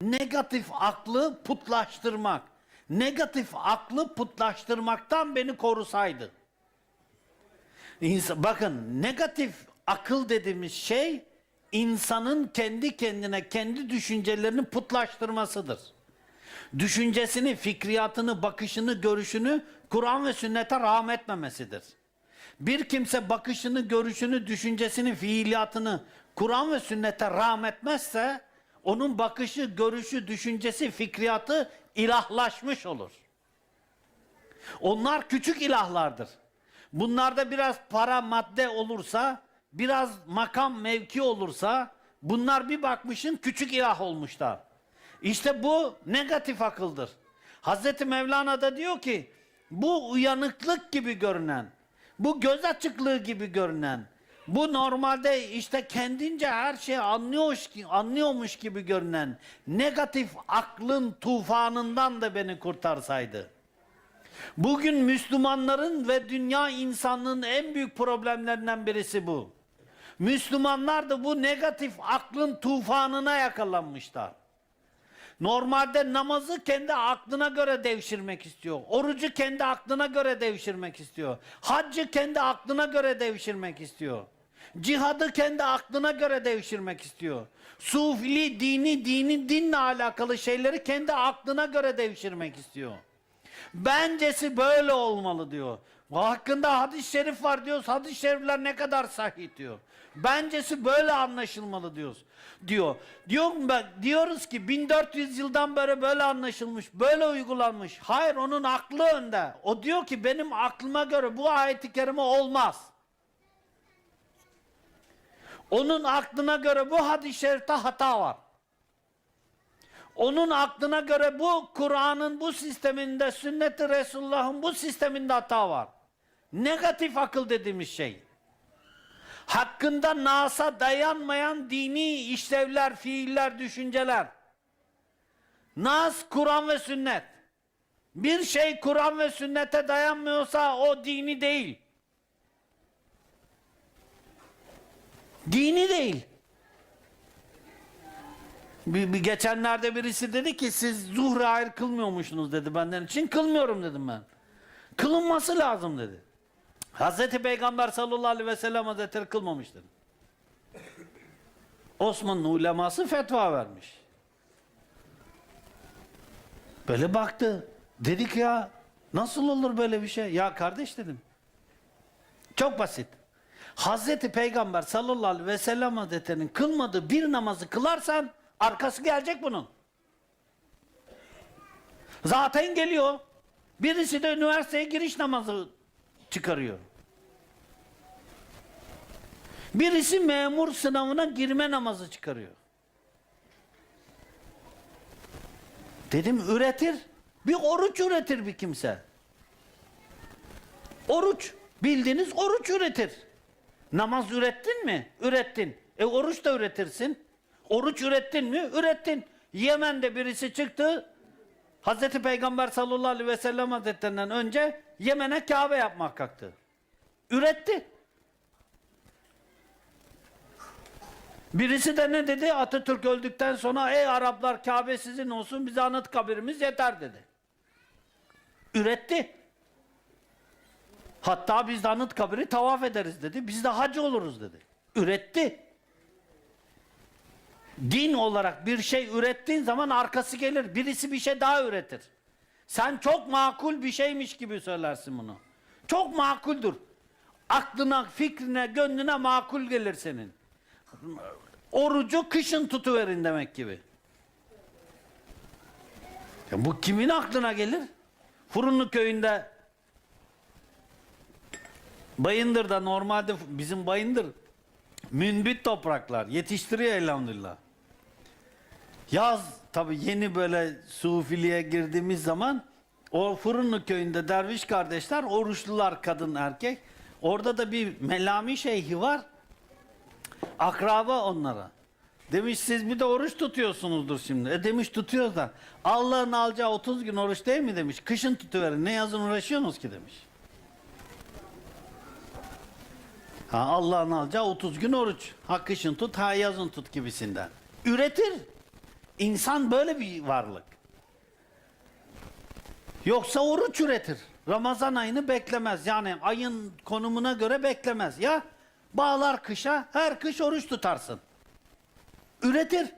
negatif aklı putlaştırmak. Negatif aklı putlaştırmaktan beni korusaydı. İnsan, bakın negatif akıl dediğimiz şey insanın kendi kendine kendi düşüncelerini putlaştırmasıdır. Düşüncesini, fikriyatını, bakışını, görüşünü Kur'an ve sünnete rahmetmemesidir. Bir kimse bakışını, görüşünü, düşüncesini, fiiliyatını Kur'an ve sünnete rahmetmezse onun bakışı, görüşü, düşüncesi, fikriyatı ilahlaşmış olur. Onlar küçük ilahlardır. Bunlarda biraz para, madde olursa, biraz makam, mevki olursa bunlar bir bakmışın küçük ilah olmuşlar. İşte bu negatif akıldır. Hazreti Mevlana da diyor ki bu uyanıklık gibi görünen, bu göz açıklığı gibi görünen, bu normalde işte kendince her şeyi anlıyormuş, anlıyormuş gibi görünen negatif aklın tufanından da beni kurtarsaydı. Bugün Müslümanların ve dünya insanlığının en büyük problemlerinden birisi bu. Müslümanlar da bu negatif aklın tufanına yakalanmışlar. Normalde namazı kendi aklına göre devşirmek istiyor. Orucu kendi aklına göre devşirmek istiyor. Haccı kendi aklına göre devşirmek istiyor. Cihadı kendi aklına göre devşirmek istiyor. Sufili, dini, dini, dinle alakalı şeyleri kendi aklına göre devşirmek istiyor. Bencesi böyle olmalı diyor. Hakkında hadis-i şerif var diyoruz. Hadis-i şerifler ne kadar sahih diyor. Bencesi böyle anlaşılmalı diyoruz. Diyor. Diyor ben diyoruz ki 1400 yıldan beri böyle anlaşılmış, böyle uygulanmış. Hayır onun aklı önde. O diyor ki benim aklıma göre bu ayeti kerime olmaz. Onun aklına göre bu hadis-i şerifte hata var. Onun aklına göre bu Kur'an'ın bu sisteminde, sünnet-i Resulullah'ın bu sisteminde hata var. Negatif akıl dediğimiz şey. Hakkında nasa dayanmayan dini işlevler, fiiller, düşünceler. Nas, Kur'an ve sünnet. Bir şey Kur'an ve sünnete dayanmıyorsa o dini değil. Dini değil. Bir, bir geçenlerde birisi dedi ki siz zuhre hayır kılmıyormuşsunuz dedi benden için. Kılmıyorum dedim ben. Kılınması lazım dedi. Hazreti Peygamber sallallahu aleyhi ve sellem hazretleri kılmamış dedi. Osmanlı uleması fetva vermiş. Böyle baktı. Dedik ya nasıl olur böyle bir şey? Ya kardeş dedim. Çok basit. Hazreti Peygamber sallallahu aleyhi ve sellem hazretlerinin kılmadığı bir namazı kılarsan arkası gelecek bunun. Zaten geliyor. Birisi de üniversiteye giriş namazı çıkarıyor. Birisi memur sınavına girme namazı çıkarıyor. Dedim üretir. Bir oruç üretir bir kimse. Oruç. Bildiğiniz oruç üretir. Namaz ürettin mi? Ürettin. E oruç da üretirsin. Oruç ürettin mi? Ürettin. Yemen'de birisi çıktı. Hazreti Peygamber sallallahu aleyhi ve sellem hazretlerinden önce Yemen'e Kabe yapmak kalktı. Üretti. Birisi de ne dedi? Atatürk öldükten sonra ey Araplar Kabe sizin olsun bize anıt kabirimiz yeter dedi. Üretti. Hatta biz de anıt kabiri tavaf ederiz dedi. Biz de hacı oluruz dedi. Üretti. Din olarak bir şey ürettiğin zaman arkası gelir. Birisi bir şey daha üretir. Sen çok makul bir şeymiş gibi söylersin bunu. Çok makuldür. Aklına, fikrine, gönlüne makul gelir senin. Orucu kışın tutuverin demek gibi. Ya bu kimin aklına gelir? Fırınlı köyünde Bayındır'da normalde bizim Bayındır münbit topraklar yetiştiriyor elhamdülillah. Yaz tabi yeni böyle sufiliğe girdiğimiz zaman o Fırınlı köyünde derviş kardeşler oruçlular kadın erkek. Orada da bir Melami şeyhi var. Akraba onlara. Demiş siz bir de oruç tutuyorsunuzdur şimdi. E demiş tutuyoruz da. Allah'ın alacağı 30 gün oruç değil mi demiş. Kışın tutuverin ne yazın uğraşıyorsunuz ki demiş. Allah'ın alacağı 30 gün oruç. Ha kışın tut, ha yazın tut gibisinden. Üretir. İnsan böyle bir varlık. Yoksa oruç üretir. Ramazan ayını beklemez. Yani ayın konumuna göre beklemez. Ya bağlar kışa, her kış oruç tutarsın. Üretir.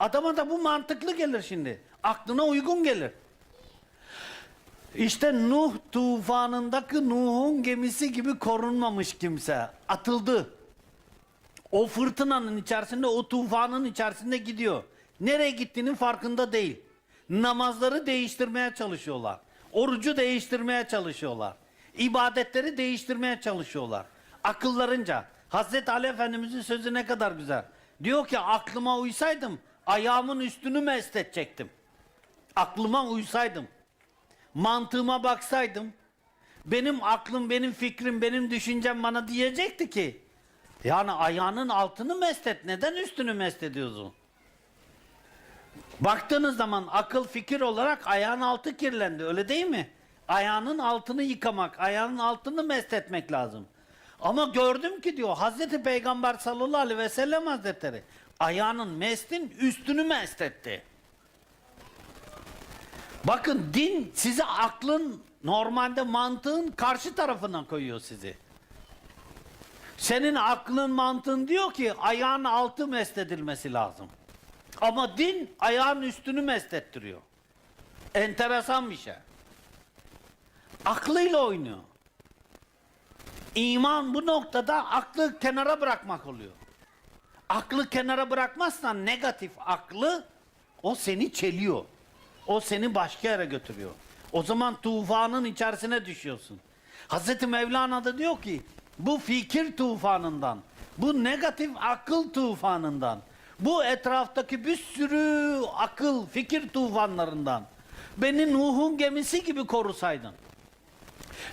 Adama da bu mantıklı gelir şimdi. Aklına uygun gelir. İşte Nuh tufanındaki Nuh'un gemisi gibi korunmamış kimse. Atıldı. O fırtınanın içerisinde, o tufanın içerisinde gidiyor. Nereye gittiğinin farkında değil. Namazları değiştirmeye çalışıyorlar. Orucu değiştirmeye çalışıyorlar. İbadetleri değiştirmeye çalışıyorlar. Akıllarınca. Hazreti Ali Efendimizin sözü ne kadar güzel. Diyor ki aklıma uysaydım ayağımın üstünü mest edecektim. Aklıma uysaydım. Mantığıma baksaydım. Benim aklım, benim fikrim, benim düşüncem bana diyecekti ki yani ayağının altını mest et. Neden üstünü mest ediyorsun? Baktığınız zaman akıl fikir olarak ayağın altı kirlendi öyle değil mi? Ayağının altını yıkamak, ayağının altını mest etmek lazım. Ama gördüm ki diyor Hazreti Peygamber sallallahu aleyhi ve sellem hazretleri ayağının mestin üstünü mest etti. Bakın din sizi aklın normalde mantığın karşı tarafına koyuyor sizi. Senin aklın mantığın diyor ki ayağın altı mest edilmesi lazım. Ama din ayağın üstünü mest ettiriyor. Enteresan bir şey. Aklıyla oynuyor. İman bu noktada aklı kenara bırakmak oluyor. Aklı kenara bırakmazsan negatif aklı o seni çeliyor. O seni başka yere götürüyor. O zaman tufanın içerisine düşüyorsun. Hazreti Mevlana da diyor ki bu fikir tufanından, bu negatif akıl tufanından, bu etraftaki bir sürü akıl, fikir tufanlarından beni Nuh'un gemisi gibi korusaydın.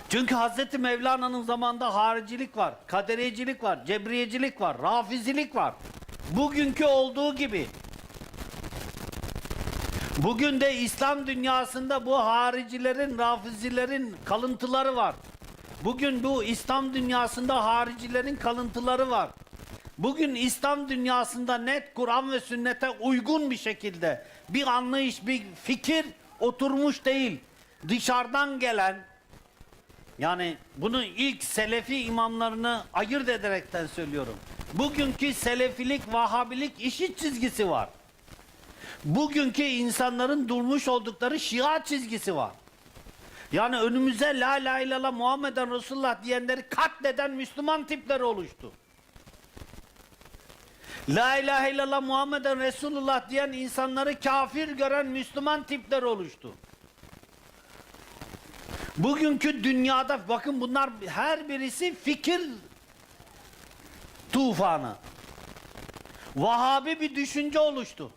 Çünkü Hazreti Mevlana'nın zamanında haricilik var, kadericilik var, cebriyecilik var, rafizilik var. Bugünkü olduğu gibi. Bugün de İslam dünyasında bu haricilerin, rafizilerin kalıntıları var. Bugün bu İslam dünyasında haricilerin kalıntıları var. Bugün İslam dünyasında net Kur'an ve sünnete uygun bir şekilde bir anlayış, bir fikir oturmuş değil. Dışarıdan gelen yani bunu ilk Selefi imamlarını ayırt ederekten söylüyorum. Bugünkü Selefilik, Vahabilik işit çizgisi var. Bugünkü insanların durmuş oldukları Şia çizgisi var. Yani önümüze la ilahe illallah Muhammeden Resulullah diyenleri katleden Müslüman tipleri oluştu. La ilahe illallah Muhammeden Resulullah diyen insanları kafir gören Müslüman tipler oluştu. Bugünkü dünyada bakın bunlar her birisi fikir tufanı. Vahabi bir düşünce oluştu.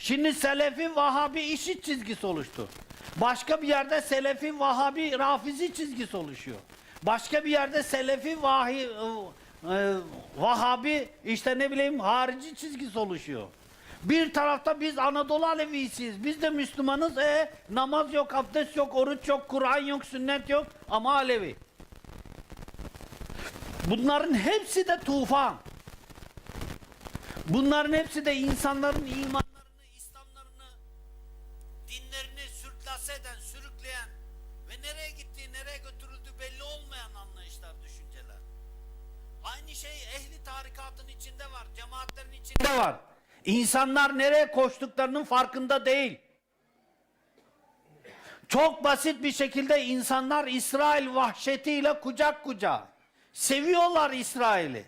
Şimdi Selefi Vahabi işit çizgisi oluştu. Başka bir yerde Selefi Vahabi Rafizi çizgisi oluşuyor. Başka bir yerde Selefi Vahi, e, Vahabi işte ne bileyim harici çizgisi oluşuyor. Bir tarafta biz Anadolu Alevisiyiz. Biz de Müslümanız. E namaz yok, abdest yok, oruç yok, Kur'an yok, sünnet yok ama Alevi. Bunların hepsi de tufan. Bunların hepsi de insanların imanlarını, cemaatlerin içinde var. İnsanlar nereye koştuklarının farkında değil. Çok basit bir şekilde insanlar İsrail vahşetiyle kucak kucağa. Seviyorlar İsrail'i.